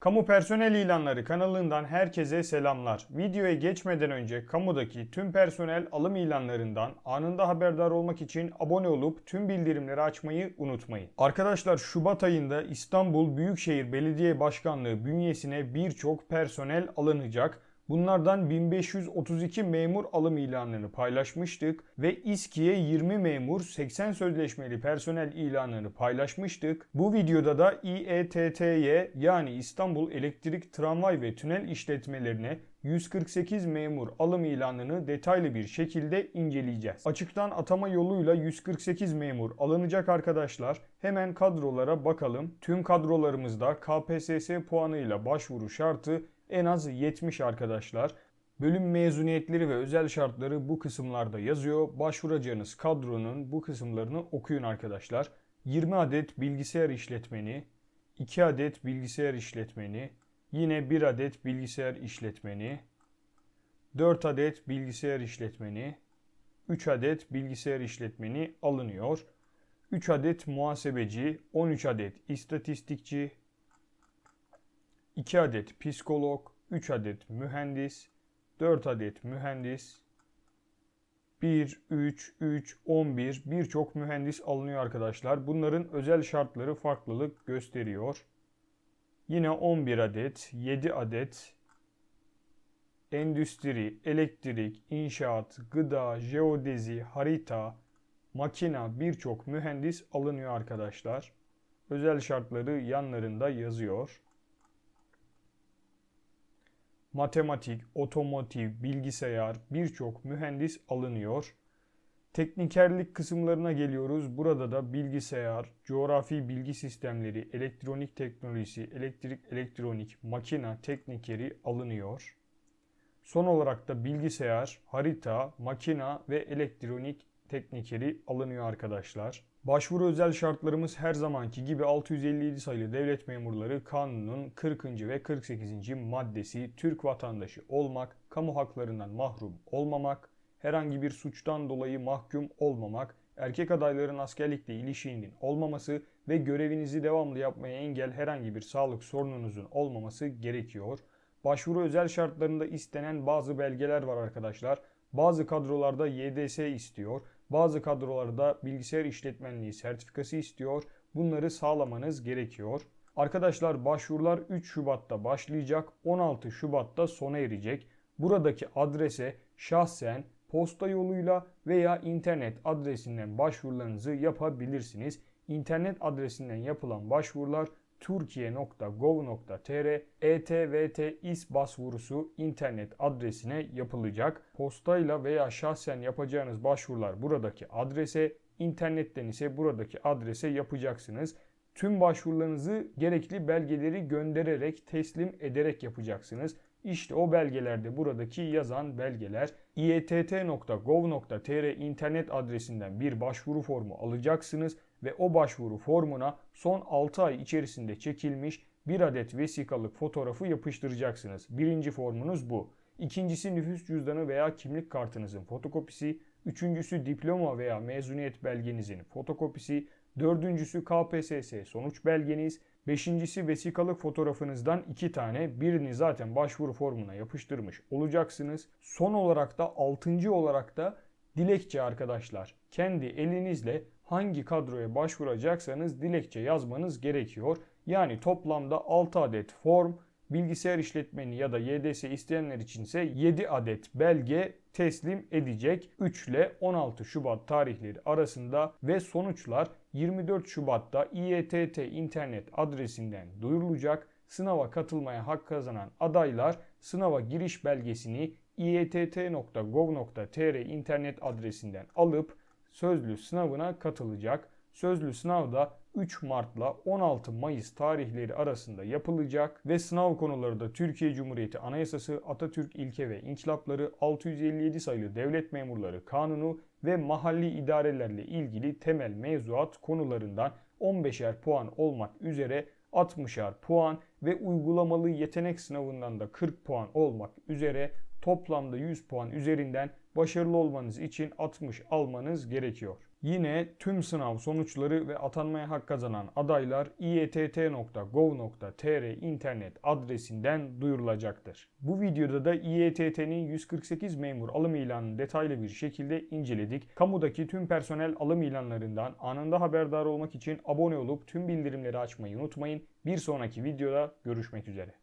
Kamu personel ilanları kanalından herkese selamlar. Videoya geçmeden önce kamudaki tüm personel alım ilanlarından anında haberdar olmak için abone olup tüm bildirimleri açmayı unutmayın. Arkadaşlar Şubat ayında İstanbul Büyükşehir Belediye Başkanlığı bünyesine birçok personel alınacak. Bunlardan 1532 memur alım ilanını paylaşmıştık ve İSKİ'ye 20 memur 80 sözleşmeli personel ilanını paylaşmıştık. Bu videoda da İETT'ye yani İstanbul Elektrik Tramvay ve Tünel İşletmelerine 148 memur alım ilanını detaylı bir şekilde inceleyeceğiz. Açıktan atama yoluyla 148 memur alınacak arkadaşlar. Hemen kadrolara bakalım. Tüm kadrolarımızda KPSS puanıyla başvuru şartı en az 70 arkadaşlar. Bölüm mezuniyetleri ve özel şartları bu kısımlarda yazıyor. Başvuracağınız kadronun bu kısımlarını okuyun arkadaşlar. 20 adet bilgisayar işletmeni, 2 adet bilgisayar işletmeni, yine 1 adet bilgisayar işletmeni, 4 adet bilgisayar işletmeni, 3 adet bilgisayar işletmeni alınıyor. 3 adet muhasebeci, 13 adet istatistikçi, 2 adet psikolog, 3 adet mühendis, 4 adet mühendis, 1, 3, 3, 11 birçok mühendis alınıyor arkadaşlar. Bunların özel şartları farklılık gösteriyor. Yine 11 adet, 7 adet endüstri, elektrik, inşaat, gıda, jeodezi, harita, makina birçok mühendis alınıyor arkadaşlar. Özel şartları yanlarında yazıyor matematik, otomotiv, bilgisayar birçok mühendis alınıyor. Teknikerlik kısımlarına geliyoruz. Burada da bilgisayar, coğrafi bilgi sistemleri, elektronik teknolojisi, elektrik, elektronik, makina teknikeri alınıyor. Son olarak da bilgisayar, harita, makina ve elektronik teknikeri alınıyor arkadaşlar. Başvuru özel şartlarımız her zamanki gibi 657 sayılı devlet memurları kanunun 40. ve 48. maddesi Türk vatandaşı olmak, kamu haklarından mahrum olmamak, herhangi bir suçtan dolayı mahkum olmamak, erkek adayların askerlikle ilişiğinin olmaması ve görevinizi devamlı yapmaya engel herhangi bir sağlık sorununuzun olmaması gerekiyor. Başvuru özel şartlarında istenen bazı belgeler var arkadaşlar. Bazı kadrolarda YDS istiyor. Bazı kadrolarda bilgisayar işletmenliği sertifikası istiyor. Bunları sağlamanız gerekiyor. Arkadaşlar başvurular 3 Şubat'ta başlayacak, 16 Şubat'ta sona erecek. Buradaki adrese şahsen posta yoluyla veya internet adresinden başvurularınızı yapabilirsiniz. İnternet adresinden yapılan başvurular turkiye.gov.tr ETVT İS başvurusu internet adresine yapılacak. Postayla veya şahsen yapacağınız başvurular buradaki adrese, internetten ise buradaki adrese yapacaksınız. Tüm başvurularınızı gerekli belgeleri göndererek, teslim ederek yapacaksınız. İşte o belgelerde buradaki yazan belgeler iett.gov.tr internet adresinden bir başvuru formu alacaksınız ve o başvuru formuna son 6 ay içerisinde çekilmiş bir adet vesikalık fotoğrafı yapıştıracaksınız. Birinci formunuz bu. İkincisi nüfus cüzdanı veya kimlik kartınızın fotokopisi. Üçüncüsü diploma veya mezuniyet belgenizin fotokopisi. Dördüncüsü KPSS sonuç belgeniz. Beşincisi vesikalık fotoğrafınızdan iki tane. Birini zaten başvuru formuna yapıştırmış olacaksınız. Son olarak da altıncı olarak da dilekçe arkadaşlar. Kendi elinizle hangi kadroya başvuracaksanız dilekçe yazmanız gerekiyor. Yani toplamda 6 adet form, bilgisayar işletmeni ya da YDS isteyenler içinse 7 adet belge teslim edecek 3 ile 16 Şubat tarihleri arasında ve sonuçlar 24 Şubat'ta İETT internet adresinden duyurulacak. Sınava katılmaya hak kazanan adaylar sınava giriş belgesini iett.gov.tr internet adresinden alıp sözlü sınavına katılacak. Sözlü sınavda 3 Mart'la 16 Mayıs tarihleri arasında yapılacak ve sınav konuları da Türkiye Cumhuriyeti Anayasası, Atatürk ilke ve inkılapları, 657 sayılı devlet memurları kanunu ve mahalli idarelerle ilgili temel mevzuat konularından 15'er puan olmak üzere 60'ar puan ve uygulamalı yetenek sınavından da 40 puan olmak üzere toplamda 100 puan üzerinden başarılı olmanız için 60 almanız gerekiyor. Yine tüm sınav sonuçları ve atanmaya hak kazanan adaylar iett.gov.tr internet adresinden duyurulacaktır. Bu videoda da İETT'nin 148 memur alım ilanını detaylı bir şekilde inceledik. Kamudaki tüm personel alım ilanlarından anında haberdar olmak için abone olup tüm bildirimleri açmayı unutmayın. Bir sonraki videoda görüşmek üzere.